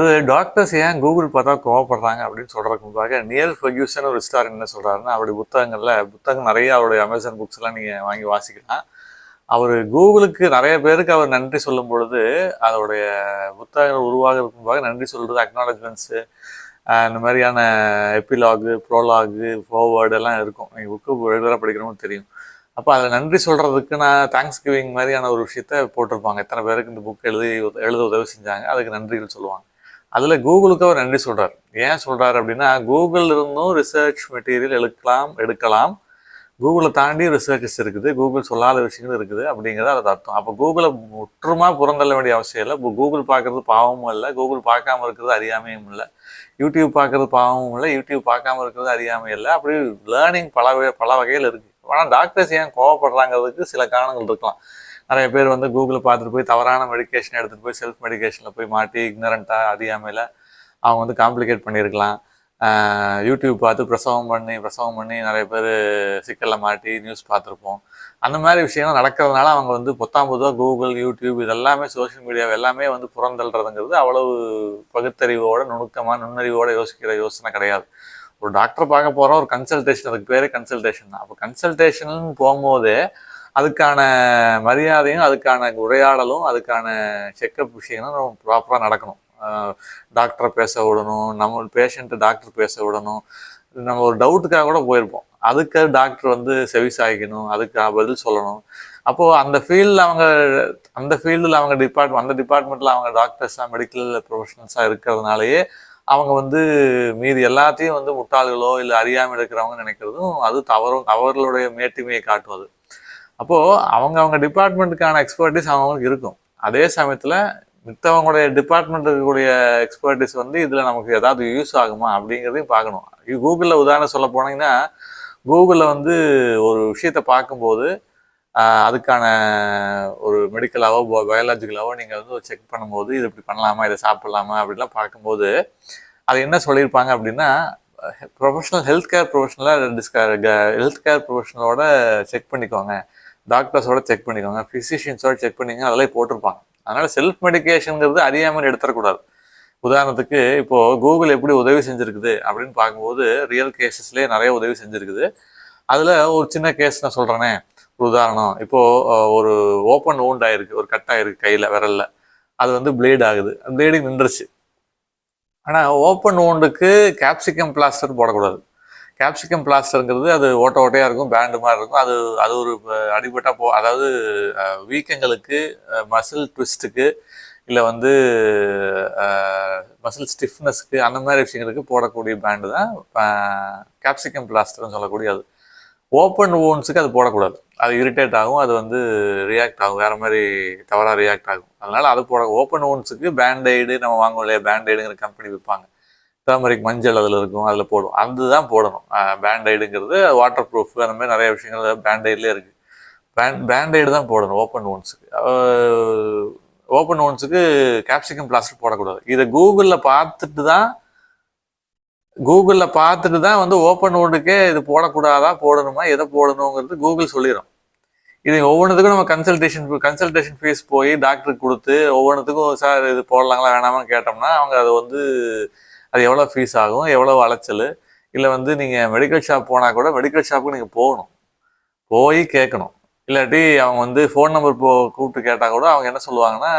Doctors ஏன் Google பார்த்தா கோவப்படுறாங்க அப்படின்னு சொல்றதுக்கு முன்பாக நியல் ஃபர்கியூசன் ஒரு ஸ்டார் என்ன சொல்கிறாருன்னா அவருடைய புத்தகங்களில் புத்தகம் நிறைய அவருடைய அமேசான் புக்ஸ் எல்லாம் வாங்கி வாசிக்கலாம். அவர் கூகுளுக்கு நிறைய பேருக்கு அவர் நன்றி சொல்லும் பொழுது அதோடைய புத்தகங்கள் உருவாகிறதுக்கு முன்பாக நன்றி சொல்கிறது அக்னாலஜ்மெண்ட்ஸு இந்த மாதிரியான எப்பிலாகு ப்ரோலாகு ஃபோர்வேர்டு எல்லாம் இருக்கும். நீங்கள் புக்கு ரெகுலராக படிக்கிறவங்க தெரியும். அப்போ அதில் நன்றி சொல்கிறதுக்கு நான் தேங்க்ஸ் கிவிங் மாதிரியான ஒரு விஷயத்த போட்டிருப்பாங்க. எத்தனை பேருக்கு இந்த புக் எழுதி எழுத உதவி செஞ்சாங்க அதுக்கு நன்றிகள் சொல்லுவாங்க. அதில் கூகுளுக்கு அவர் நன்றி சொல்கிறார் ஏன் சொல்கிறார் அப்படின்னா கூகுள் இருந்தும் ரிசர்ச் மெட்டீரியல் எடுக்கலாம் எடுக்கலாம். கூகுளை தாண்டி ரிசர்ச்சஸ் இருக்குது கூகுள் சொல்லாத விஷயங்கள் இருக்குது அப்படிங்கிறது அது அர்த்தம். அப்போ கூகுளை முற்றுமாக புறந்தள்ள வேண்டிய அவசியம் இல்லை. இப்போ கூகுள் பார்க்குறது பாவமும் இல்லை. கூகுள் பார்க்காம இருக்கிறது அறியாமையும் இல்லை. யூடியூப் பார்க்கறது பாவமும் இல்லை. யூடியூப் பார்க்காம இருக்கிறது அறியாமையும் இல்லை. அப்படி லேர்னிங் பல வகை- பல வகையில் இருக்குது ஆனால் டாக்டர்ஸ் ஏன் கோவப்படுறாங்கிறதுக்கு சில காரணங்கள் இருக்கலாம். நிறைய பேர் வந்து கூகுளில் பார்த்துட்டு போய் தவறான மெடிகேஷன் எடுத்துகிட்டு போய் செல்ஃப் மெடிகேஷனில் போய் மாட்டி இக்னரண்ட்டாக அறியாமையில் அவங்க வந்து காம்ப்ளிகேட் பண்ணியிருக்கலாம். யூடியூப் பார்த்து பிரசவம் பண்ணி பிரசவம் பண்ணி நிறைய பேர் சிக்கலில் மாட்டி நியூஸ் பார்த்துருப்போம். அந்த மாதிரி விஷயங்கள் நடக்கிறதுனால அவங்க வந்து பொத்தாம் பொதுவாக கூகுள் யூடியூப் இதெல்லாமே சோஷியல் மீடியா எல்லாமே வந்து புறந்தள்ளுறதுங்கிறது அவ்வளவு பகுத்தறிவோட நுணுக்கமாக நுண்ணறிவோடு யோசிக்கிற யோசனை கிடையாது. ஒரு டாக்டர் பார்க்க போகிறோம் ஒரு கன்சல்டேஷன் அதுக்கு பேரே கன்சல்டேஷன் தான். அப்போ கன்சல்டேஷன் போகும்போதே அதுக்கான மரியாதையும் அதுக்கான உரையாடலும் அதுக்கான செக்கப் விஷயங்களும் ப்ராப்பராக நடக்கணும். டாக்டரை பேச விடணும் நம்ம பேஷண்ட்டு டாக்டர் பேச விடணும். நம்ம ஒரு டவுட்டுக்காக கூட போயிருப்போம். அதுக்கு டாக்டர் வந்து செவி சாய்க்கணும் அதுக்கு பதில் சொல்லணும். அப்போது அந்த ஃபீல்டில் அவங்க அந்த ஃபீல்டில் அவங்க டிபார்ட் அந்த டிபார்ட்மெண்ட்டில் அவங்க டாக்டர்ஸாக மெடிக்கல் ப்ரொஃபஷனல்ஸாக இருக்கிறதுனாலயே அவங்க வந்து மீதி எல்லாத்தையும் வந்து முட்டாள்களோ இல்லை அறியாமல் இருக்கிறவங்க நினைக்கிறதும் அது தவறும் அவர்களுடைய மேட்டுமையை காட்டுவது அப்போது அவங்க அவங்க டிபார்ட்மெண்ட்டுக்கான எக்ஸ்பர்டிஸ் அவங்களுக்கு இருக்கும். அதே சமயத்தில் மித்தவங்களுடைய டிபார்ட்மெண்ட் இருக்கக்கூடிய எக்ஸ்பர்டிஸ் வந்து இதில் நமக்கு ஏதாவது யூஸ் ஆகுமா அப்படிங்கிறதையும் பார்க்கணும். கூகுளில் உதாரணம் சொல்ல போனீங்கன்னா கூகுளில் வந்து ஒரு விஷயத்தை பார்க்கும்போது அதுக்கான ஒரு மெடிக்கலாவோ பயாலஜிக்கலாவோ நீங்கள் வந்து செக் பண்ணும்போது இது இப்படி பண்ணலாமா இதை சாப்பிட்லாமா அப்படிலாம் பார்க்கும்போது அது என்ன சொல்லியிருப்பாங்க அப்படின்னா ப்ரொஃபஷனல் ஹெல்த் கேர் ப்ரொஃபஷனலாக டிஸ்க ஹெல்த் கேர் ப்ரொஃபஷனலோட செக் பண்ணிக்கோங்க. டாக்டர்ஸோட செக் பண்ணிக்கோங்க. ஃபிசிஷியன்ஸோட செக் பண்ணிக்கோங்க. அதெல்லாம் போட்டிருப்பாங்க. அதனால் செல்ஃப் மெடிக்கேஷனுங்கிறது அறியாமல் எடுத்துடக்கூடாது. உதாரணத்துக்கு இப்போது கூகுள் எப்படி உதவி செஞ்சுருக்குது அப்படின்னு பார்க்கும்போது ரியல் கேசஸ்லேயே நிறைய உதவி செஞ்சுருக்குது. அதில் ஒரு சின்ன கேஸ் நான் சொல்கிறேனே ஒரு உதாரணம். இப்போது ஒரு ஓப்பன் ஓண்ட் ஆகிருக்கு ஒரு கட் ஆகிருக்கு கையில் விரலில். அது வந்து பிளேட் ஆகுது. ப்ளீடிங் நின்றுச்சு. ஆனால் ஓப்பன் ஓண்டுக்கு கேப்சிகம் பிளாஸ்டர் போடக்கூடாது. கேப்சிகம் பிளாஸ்டருங்கிறது அது ஓட்ட ஓட்டையாக இருக்கும் பேண்டு மாதிரி இருக்கும். அது அது ஒரு அஹ், அடிபட்டா போ அதாவது வீக்கங்களுக்கு மசில் ட்விஸ்ட்டுக்கு இல்லை வந்து மசில் ஸ்டிஃப்னஸ்க்கு அந்த மாதிரி விஷயங்களுக்கு போடக்கூடிய பேண்டு தான் கேப்சிகம் பிளாஸ்டர்னு சொல்லக்கூடிய அது. ஓப்பன் ஓன்ஸுக்கு அது போடக்கூடாது. அது இரிட்டேட் ஆகும் அது வந்து ரியாக்ட் ஆகும் வேறு மாதிரி தவறாக ரியாக்ட் ஆகும். அதனால் அது போட ஓப்பன் ஓன்ஸுக்கு பேண்டைடு நம்ம வாங்குவோம் இல்லையா? பேண்டைடுங்கிற கம்பெனி விற்பாங்க. டர்மரிக் மஞ்சள் அதில் இருக்கும் அதில் போடும். அதுதான் போடணும். பேண்டைடுங்கிறது வாட்டர் ப்ரூஃப் அந்த மாதிரி நிறைய விஷயங்கள் பேண்டைட்லேயே இருக்குது பேண்ட் பேண்டைடு தான் போடணும் ஓப்பன் ஓன்ஸுக்கு ஓப்பன் ஓன்ஸுக்கு கேப்சிகம் பிளாஸ்டர் போடக்கூடாது. இதை கூகுளில் பார்த்துட்டு தான் கூகுளில் பார்த்துட்டு தான் வந்து ஓப்பன் ஓண்டுக்கே இது போடக்கூடாதா போடணுமா எதை போடணுங்கிறது கூகுள் சொல்லிடும் இது ஒவ்வொன்றுத்துக்கும் நம்ம கன்சல்டேஷன் கன்சல்டேஷன் ஃபீஸ் போய் டாக்டருக்கு கொடுத்து ஒவ்வொன்றுத்துக்கும் சார் இது போடலாங்களா வேணாமான்னு கேட்டோம்னா அவங்க அதை வந்து அது எவ்வளோ ஃபீஸ் ஆகும் எவ்வளோ அலைச்சல்? இல்லை வந்து நீங்கள் மெடிக்கல் ஷாப் போனால் கூட மெடிக்கல் ஷாப்புக்கு நீங்கள் போகணும். போய் கேட்கணும் இல்லாட்டி அவங்க வந்து ஃபோன் நம்பர் போ கூப்பிட்டு கேட்டால் கூட அவங்க என்ன சொல்லுவாங்கன்னா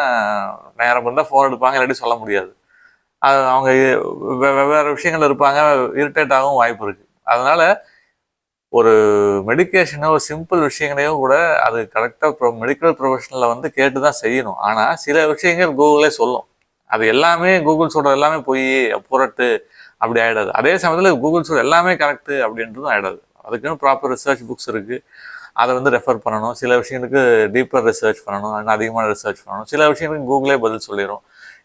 நேரம் இருந்தால் ஃபோன் எடுப்பாங்க இல்லாட்டி சொல்ல முடியாது. அது அவங்க வெவ்வேறு விஷயங்கள் இருப்பாங்க இரிட்டேட் ஆகவும் வாய்ப்பு இருக்குது அதனால் ஒரு மெடிக்கேஷனோ ஒரு சிம்பிள் விஷயங்களையோ கூட அது கரெக்டாக மெடிக்கல் ப்ரொஃபஷனில் வந்து கேட்டு தான் செய்யணும். ஆனால் சில விஷயங்கள் கூகுளே சொல்லும். அது எல்லாமே கூகுள் சொல்கிற எல்லாமே போய் புரட்டு அப்படி ஆகிடாது அதே சமயத்தில் கூகுள் சொல்ற எல்லாமே கரெக்டு அப்படின்றதும் ஆகிடாது அதுக்குன்னு ப்ராப்பர் ரிசர்ச் புக்ஸ் இருக்குது அதை வந்து ரெஃபர் பண்ணணும். சில விஷயங்களுக்கு டீப்பர் ரிசர்ச் பண்ணணும். இன்னும் அதிகமான ரிசர்ச் பண்ணணும். சில விஷயங்களுக்கு கூகுளே பதில் சொல்லிடும்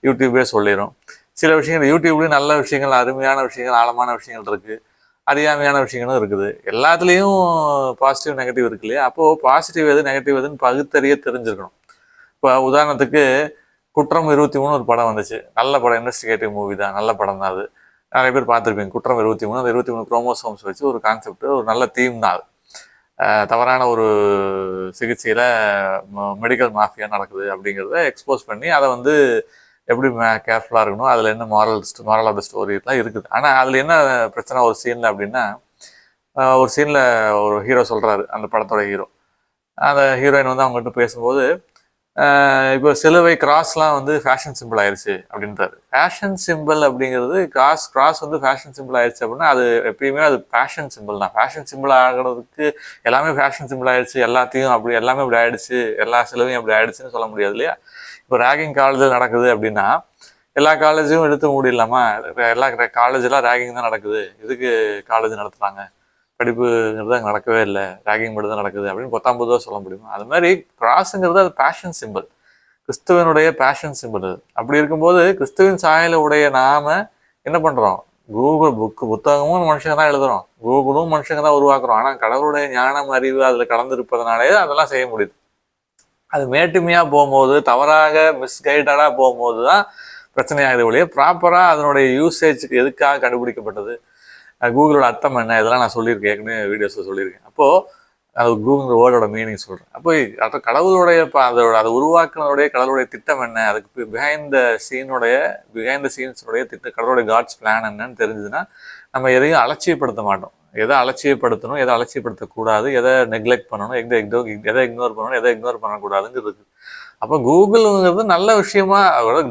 யூடியூபே சொல்லிடும் சில விஷயங்கள் யூடியூப்லேயும் நல்ல விஷயங்கள் அருமையான விஷயங்கள் ஆழமான விஷயங்கள் இருக்குது அறியாமையான விஷயங்களும் இருக்குது. எல்லாத்துலேயும் பாசிட்டிவ் நெகட்டிவ் இருக்கு இல்லையா? அப்போது பாசிட்டிவ் எது நெகட்டிவ் எதுன்னு பகுத்தறிய தெரிஞ்சிருக்கணும். இப்போ உதாரணத்துக்கு குற்றம் இருபத்தி மூணு ஒரு படம் வந்துச்சு. நல்ல படம் இன்வெஸ்டிகேட்டிவ் மூவி தான். நல்ல படம் தான் அது. நிறைய பேர் பார்த்துருப்பீங்க குற்றம் இருபத்தி மூணு அந்த இருபத்தி மூணு குரோமோசோம்ஸ் வச்சு ஒரு கான்செப்ட் ஒரு நல்ல தீம் தான் அது. தவறான ஒரு சிகிச்சையில் மெடிக்கல் மாஃபியா நடக்குது அப்படிங்கிறத எக்ஸ்போஸ் பண்ணி அதை வந்து எப்படி கேர்ஃபுல்லாக இருக்கணும் அதில் என்ன மாரல் மாரல் ஆஃப் த ஸ்டோரிலாம் இருக்குது. ஆனால் அதில் என்ன பிரச்சனை ஒரு சீனில் அப்படின்னா ஒரு சீனில் ஒரு ஹீரோ சொல்கிறாரு அந்த படத்தோட ஹீரோ அந்த ஹீரோயின் வந்து அவங்ககிட்ட பேசும்போது இப்போ சிலுவை கிராஸ்லாம் வந்து ஃபேஷன் சிம்பிள் ஆயிடுச்சு அப்படின்றாரு. ஃபேஷன் சிம்பிள் அப்படிங்கிறது கிராஸ் கிராஸ் வந்து ஃபேஷன் சிம்பிள் ஆயிடுச்சு அப்படின்னா அது எப்பயுமே அது ஃபேஷன் சிம்பிள் தான். ஃபேஷன் சிம்பிள் ஆகிறதுக்கு எல்லாமே ஃபேஷன் சிம்பிள் ஆயிடுச்சு எல்லாத்தையும் அப்படி எல்லாமே இப்படி ஆயிடுச்சு. எல்லா சிலுவையும் அப்படி ஆயிடுச்சுன்னு சொல்ல முடியாது இல்லையா? இப்போ ரேகிங் காலேஜில் நடக்குது அப்படின்னா எல்லா காலேஜையும் எடுத்து மூடிடலாமா? எல்லா காலேஜெலாம் ரேகிங் தான் நடக்குது. இதுக்கு காலேஜ் நடத்துகிறாங்க படிப்புங்கிறது அங்கே நடக்கவே இல்லை. ராகிங் மட்டும் தான் நடக்குது அப்படின்னு பத்தாம் பொதுவாக சொல்ல முடியுமா? அது மாதிரி கிராஸுங்கிறது அது பேஷன் சிம்பிள் கிறிஸ்துவனுடைய பேஷன் சிம்பிள் அது. அப்படி இருக்கும்போது கிறிஸ்துவின் சாயல உடைய நாம என்ன பண்ணுறோம் கூகுள் புக்கு புத்தகமும் மனுஷங்க தான் எழுதுறோம். கூகுளும் மனுஷங்க தான் உருவாக்குறோம். ஆனால் கடவுளுடைய ஞானம் அறிவு அதில் கலந்துருப்பதனாலே அதெல்லாம் செய்ய முடியுது. அது மேட்டுமையாக போகும்போது தவறாக மிஸ்கைடடாக போகும்போது தான் பிரச்சனையாகுது ஒழிய ப்ராப்பராக அதனுடைய யூசேஜுக்கு எதுக்காக கண்டுபிடிக்கப்பட்டது? கூகுளோட அர்த்தம் என்ன? இதெல்லாம் நான் சொல்லியிருக்கேன். ஏற்கனவே வீடியோஸில் சொல்லியிருக்கேன். அப்போது அது கூகுள் வேர்டோட மீனிங் சொல்கிறேன் அப்போ அப்போ கடவுளுடைய அதோட அதை உருவாக்குனதுடைய கடவுளுடைய திட்டம் என்ன? அதுக்கு பிஹைண்ட் த சீனுடைய பிஹைண்ட் த சீன்ஸுடைய திட்டம் கடவுளுடைய காட்ஸ் பிளான் என்னன்னு தெரிஞ்சதுன்னா நம்ம எதையும் அலட்சியப்படுத்த மாட்டோம். எதை அலட்சியப்படுத்தணும் எதை அலட்சியப்படுத்தக்கூடாது எதை நெக்லெக்ட் பண்ணணும் எதை எக்டோ எதை இக்னோர் பண்ணணும் எதை இக்னோர் பண்ணக்கூடாதுங்கிறது அப்போ கூகுளுங்கிறது நல்ல விஷயமா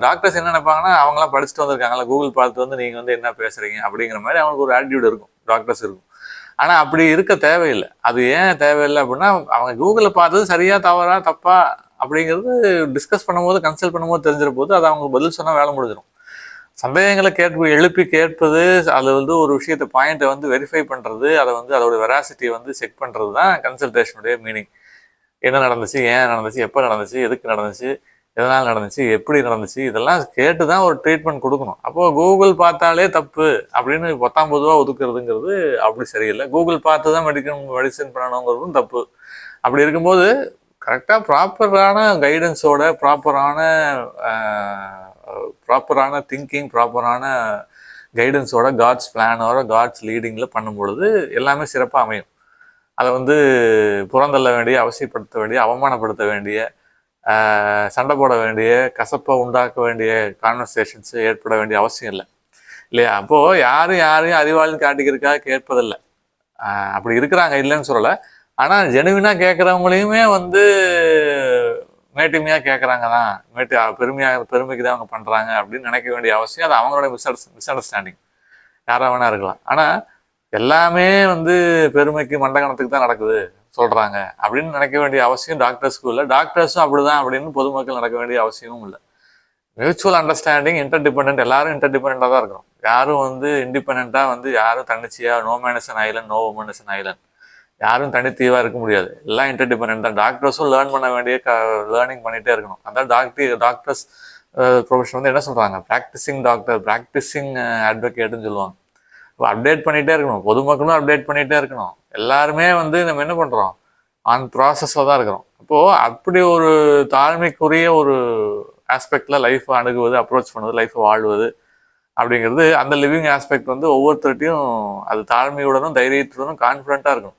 டாக்டர்ஸ் என்ன நினைப்பாங்கன்னா அவங்களாம் படிச்சுட்டு வந்திருக்காங்கல்ல கூகுள் பார்த்து வந்து நீங்கள் வந்து என்ன பேசுகிறீங்க அப்படிங்கிற மாதிரி அவங்களுக்கு ஒரு ஆட்டிடியூட் இருக்கும் டாக்டர்ஸ் இருக்கும். ஆனால் அப்படி இருக்க தேவையில்லை. அது ஏன் தேவையில்லை அப்படின்னா அவங்க கூகுளில் பார்த்தது சரியாக தவறா தப்பா அப்படிங்கிறது டிஸ்கஸ் பண்ணும்போது கன்சல்ட் பண்ணும்போது தெரிஞ்சிட போது அது அவங்க பதில் சொன்னால் வேலை முடிஞ்சிடும். சந்தேகங்களை கேட்பு எழுப்பி கேட்பது அது வந்து ஒரு விஷயத்தை பாயிண்ட்டை வந்து வெரிஃபை பண்ணுறது அதை வந்து அதோட வெராசிட்டியை வந்து செக் பண்ணுறது தான் கன்சல்டேஷனுடைய மீனிங் என்ன நடந்துச்சு ஏன் நடந்துச்சு எப்போ நடந்துச்சு எதுக்கு நடந்துச்சு எதனால் நடந்துச்சு எப்படி நடந்துச்சு இதெல்லாம் கேட்டு தான் ஒரு ட்ரீட்மெண்ட் கொடுக்கணும். அப்போது கூகுள் பார்த்தாலே தப்பு அப்படின்னு பத்தாம் பொதுவாக ஒதுக்குறதுங்கிறது அப்படி சரியில்லை. கூகுள் பார்த்து தான் மெடிக்கல் மெடிசன் பண்ணணுங்கிறதும் தப்பு. அப்படி இருக்கும்போது கரெக்டாக ப்ராப்பரான கைடன்ஸோட ப்ராப்பரான ப்ராப்பரான திங்கிங் ப்ராப்பரான கைடன்ஸோட காட்ஸ் பிளானோட காட்ஸ் லீடிங்கில் பண்ணும் பொழுது எல்லாமே சிறப்பாக அமையும். அதை வந்து புறந்தள்ள வேண்டிய அவசியப்படுத்த வேண்டிய அவமானப்படுத்த வேண்டிய சண்டை போட வேண்டிய கசப்பை உண்டாக்க வேண்டிய கான்வர்சேஷன்ஸ் ஏற்பட வேண்டிய அவசியம் இல்லை. இல்லையா? அப்போது யாரும் யாரையும் அறிவாளின்னு காட்டிக்கிறதுக்காக கேட்பதில்லை. அப்படி இருக்கிறாங்க இல்லைன்னு சொல்லலை. ஆனால் ஜெனுவினாக கேட்குறவங்களையுமே வந்து மேட்டுமையாக கேட்குறாங்க தான். மேட்டு பெருமையாக பெருமைக்கு தான் அவங்க பண்ணுறாங்க அப்படின்னு நினைக்க வேண்டிய அவசியம். அது அவங்களோட மிஸ் மிஸ் அண்டர்ஸ்டாண்டிங் யாராக வேணா இருக்கலாம். ஆனால் எல்லாமே வந்து பெருமைக்கு மண்டகணத்துக்கு தான் நடக்குது சொல்கிறாங்க அப்படின்னு நினைக்க வேண்டிய அவசியம் டாக்டர்ஸ்க்கும் இல்லை. டாக்டர்ஸும் அப்படிதான் அப்படின்னு பொதுமக்கள் நடக்க வேண்டிய அவசியமும் இல்லை. மியூச்சுவல் அண்டர்ஸ்டாண்டிங் இன்டர்டிபெண்ட் எல்லாரும் இன்டர்டிபெண்ட்டாக தான் இருக்கிறோம். யாரும் வந்து இண்டிபெண்ட்டாக வந்து யாரும் தன்னிச்சையாக no man is an island no woman is an island யாரும் தனித்தீவாக இருக்க முடியாது. எல்லாம் இன்டர்டிபெண்ட் தான். டாக்டர்ஸும் லேர்ன் பண்ண வேண்டிய க லேர்னிங் பண்ணிகிட்டே இருக்கணும். அதான் டாக்டர் டாக்டர்ஸ் ப்ரொஃபஷன் வந்து என்ன சொல்கிறாங்க ப்ராக்டிஸிங் டாக்டர் ப்ராக்டிஸிங் அட்வொகேட்டுன்னு சொல்லுவாங்க. அப்டேட் பண்ணிகிட்டே இருக்கணும். பொதுமக்களும் அப்டேட் பண்ணிகிட்டே இருக்கணும். எல்லாருமே வந்து நம்ம என்ன பண்ணுறோம் ஆன் ப்ராசஸில் தான் இருக்கிறோம். அப்போது அப்படி ஒரு தாழ்மைக்குரிய ஒரு ஆஸ்பெக்டில் லைஃப்பை அணுகுவது அப்ரோச் பண்ணுவது லைஃப்பை வாழ்வது அப்படிங்கிறது அந்த லிவிங் ஆஸ்பெக்ட் வந்து ஒவ்வொருத்தர்ட்டையும் அது தாழ்மையுடனும் தைரியத்துடனும் கான்ஃபிடண்ட்டாக இருக்கும்